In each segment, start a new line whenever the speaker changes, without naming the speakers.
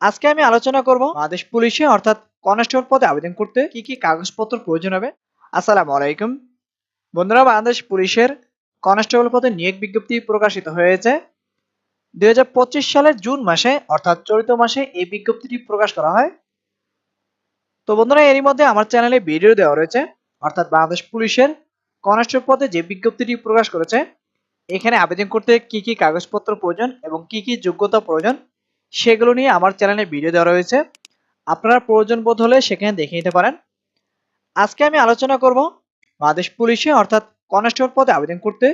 আজকে আমি আলোচনা করব বাংলাদেশ পুলিশে, অর্থাৎ কনস্টেবল পদে আবেদন করতে কি কি কাগজপত্র প্রয়োজন হবে। আসসালামু আলাইকুম। বন্ধুরা, বাংলাদেশ পুলিশের কনস্টেবল পদে নিয়োগ বিজ্ঞপ্তি প্রকাশিত হয়েছে। দুই সালের জুন মাসে, অর্থাৎ চলিত মাসে এই বিজ্ঞপ্তিটি প্রকাশ করা হয়। তো বন্ধুরা, এরই মধ্যে আমার চ্যানেলে ভিডিও দেওয়া রয়েছে, অর্থাৎ বাংলাদেশ পুলিশের কনস্টেবল পদে যে বিজ্ঞপ্তিটি প্রকাশ করেছে, এখানে আবেদন করতে কি কি কাগজপত্র প্রয়োজন এবং কি কি যোগ্যতা প্রয়োজন সেগুলো নিয়ে আমার চ্যানেলে ভিডিও দেওয়া রয়েছে। আপনারা প্রয়োজন বোধ হলে সেখানে দেখে নিতে পারেন। আজকে আমি আলোচনা করব বাংলাদেশ পুলিশে অর্থাৎ কনস্টেবল পদে আবেদন করতে।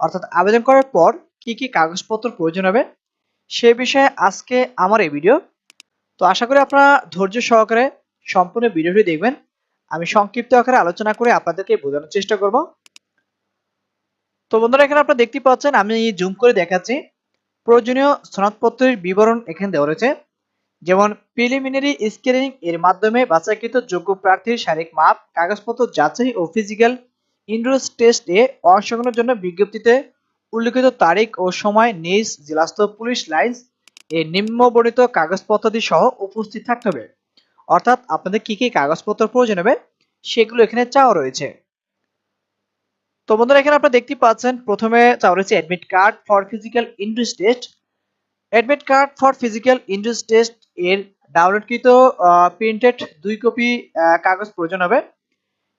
অর্থাৎ আবেদন করার পর কি কি কাগজপত্র প্রয়োজন হবে সে বিষয়ে আজকে আমার এই ভিডিও তো আশা করি আপনারা ধৈর্য সহকারে সম্পূর্ণ ভিডিওটি দেখবেন। আমি সংক্ষিপ্ত আকারে আলোচনা করে আপনাদেরকে বোঝানোর চেষ্টা করব। তো বন্ধুরা, এখানে আপনারা দেখতে পাচ্ছেন, আমি জুম করে দেখাচ্ছি। প্রয়োজনীয় সনদপত্রের বিবরণ এখানে দেওয়া রয়েছে, যেমন প্রিলিমিনারি স্ক্রিনিং এর মাধ্যমে বাছাইকৃত যোগ্য প্রার্থীর শারীরিক মাপ, কাগজপত্র যাচাই ও ফিজিক্যাল ইন্ডোর টেস্টে অংশগ্রহণের জন্য বিজ্ঞপ্তিতে উল্লিখিত তারিখ ও সময়, নিজ জেলাস্থ পুলিশ লাইন্স এর নিম্নবর্ণিত কাগজপত্রাদি সহ উপস্থিত থাকতে হবে। অর্থাৎ আপনাদের কি কি কাগজপত্র প্রয়োজন হবে, সেগুলো এখানে চাওয়া রয়েছে। তো বন্ধুরা, এখানে আপনারা দেখতে পাচ্ছেন, প্রথমে চাওয়া রয়েছে admit card for physical endurance test admit card for physical endurance test এর ডাউনলোডকৃত প্রিন্টেড দুই কপি কাগজ প্রয়োজন হবে।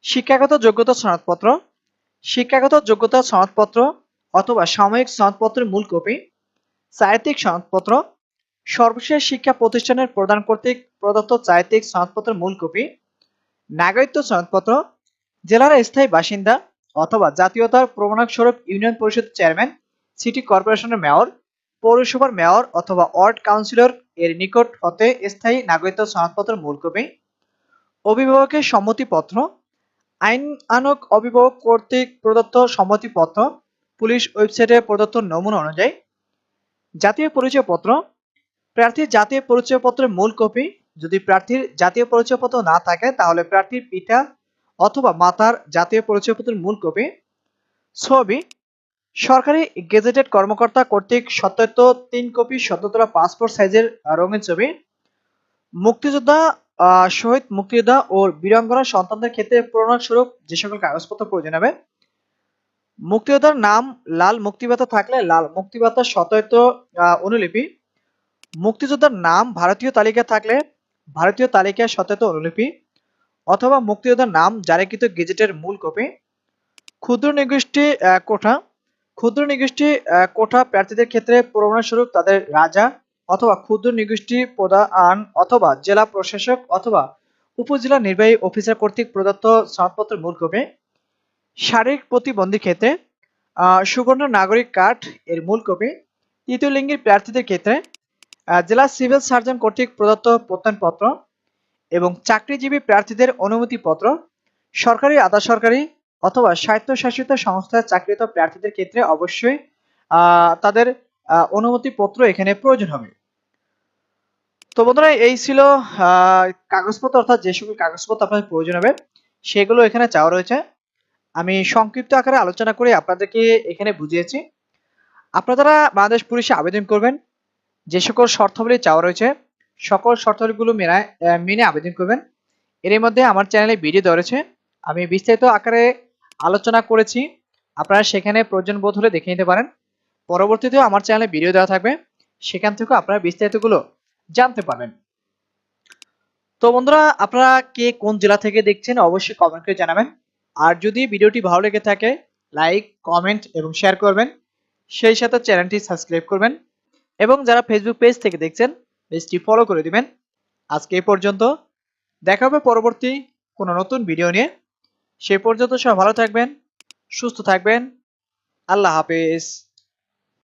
শিক্ষাগত যোগ্যতা সনদপত্র। শিক্ষাগত যোগ্যতা সনদপত্র অথবা সাময়িক সনদপত্রের মূল কপি সাহিত্যিক সনদপত্র। সর্বশেষ শিক্ষা প্রতিষ্ঠানের প্রদান কর্তৃক প্রদত্ত সাহিত্যিক সনদপত্রের মূল কপি নাগরিকত্ব সনদপত্র। জেলার স্থায়ী বাসিন্দা। অথবা জাতীয়তার প্রমাণক স্বরূপ ইউনিয়ন পরিষদ চেয়ারম্যান, সিটি কর্পোরেশনের মেয়র, পৌরসভার মেয়র অথবা ওয়ার্ড কাউন্সিলর এর নিকট হতে স্থায়ী নাগরিকত্ব সনদপত্রের মূল কপি, অভিভাবকের সম্মতিপত্র, আইন আনক অভিভাবক কর্তৃক প্রদত্ত সম্মতিপত্র, পুলিশ ওয়েবসাইটে প্রদত্ত নমুনা অনুযায়ী, জাতীয় পরিচয়পত্র, প্রার্থীর জাতীয় পরিচয়পত্রের মূল কপি, যদি প্রার্থীর জাতীয় পরিচয়পত্র না থাকে তাহলে প্রার্থীর পিতা অথবা মাতার জাতীয় পরিচয়পত্রের মূল কপি ছবি সরকারি গেজেটেড কর্মকর্তা কর্তৃক সত্যায়িত তিন কপি সদ্যতলা পাসপোর্ট সাইজের রঙিন ছবি মুক্তিযোদ্ধা শহীদ মুক্তিযোদ্ধা ও বীরাঙ্গনা সন্তানদের ক্ষেত্রে প্রণয় স্বরূপ যে সকল কাগজপত্র প্রয়োজন হবে। মুক্তিযোদ্ধার নাম লাল মুক্তিবাতা থাকলে লাল মুক্তিবাতার সত্যায়িত আহ, অনুলিপি। মুক্তিযোদ্ধার নাম ভারতীয় তালিকা থাকলে ভারতীয় তালিকায় সত্যায়িত অনুলিপি। অথবা মুক্তিযোদ্ধার নাম জারিকৃত গেজেটের মূল কপি। ক্ষুদ্র নিগোষ্ঠী কোঠা। ক্ষুদ্র নিগোষ্ঠী কোঠা প্রার্থীদের ক্ষেত্রে প্রমাণস্বরূপ তাদের রাজা অথবা ক্ষুদ্র নিগোষ্ঠী প্রধান অথবা জেলা প্রশাসক অথবা উপজেলা নির্বাহী অফিসার কর্তৃক প্রদত্ত সনদপত্রের মূল কপি। শারীরিক প্রতিবন্ধী ক্ষেত্রে সুবর্ণ নাগরিক কার্ড এর মূল কপি। তৃতীয় লিঙ্গের প্রার্থীদের ক্ষেত্রে জেলা সিভিল সার্জন কর্তৃক প্রদত্ত প্রত্যয়নপত্র। এবং চাকরিজীবী প্রার্থীদের অনুমতিপত্র, সরকারি আধা সরকারি অথবা স্বায়ত্তশাসিত সংস্থায় চাকরিত প্রার্থীদের ক্ষেত্রে অবশ্যই তাদের অনুমতিপত্র এখানে প্রয়োজন হবে। তো বন্ধুরা, এই ছিল কাগজপত্র, অর্থাৎ যে সকল কাগজপত্র আপনাদের প্রয়োজন হবে, সেগুলো এখানে চাওয়া রয়েছে। আমি সংক্ষিপ্ত আকারে আলোচনা করে আপনাদেরকে এখানে বুঝিয়েছি। আপনারা বাংলাদেশ পুলিশে আবেদন করবেন, যে সকল শর্তাবলী চাওয়া রয়েছে সকল শর্তাবলীগুলো মেনে মেনে আবেদন করবেন। এর মধ্যে আমার চ্যানেলে ভিডিও রয়েছে। আমি বিস্তারিত আকারে আলোচনা করেছি। আপনারা সেখানে প্রয়োজন বোধ হলে দেখে নিতে পারেন। পরবর্তীতেও আমার চ্যানেলে ভিডিও দেওয়া থাকবে। সেখান থেকেও আপনারা বিস্তারিতগুলো জানতে পারবেন। তো বন্ধুরা, আপনারা কে কোন জেলা থেকে দেখছেন অবশ্যই কমেন্ট করে জানাবেন। আর যদি ভিডিওটি ভালো লেগে থাকে লাইক কমেন্ট এবং শেয়ার করবেন। সেই সাথে চ্যানেলটি সাবস্ক্রাইব করবেন। এবং যারা ফেসবুক পেজ থেকে দেখছেন পেজটি ফলো করে দিবেন। আজকে এই পর্যন্ত। দেখা হবে পরবর্তী কোনো নতুন ভিডিও নিয়ে। সে পর্যন্ত সব ভালো থাকবেন, সুস্থ থাকবেন। আল্লাহ হাফেজ।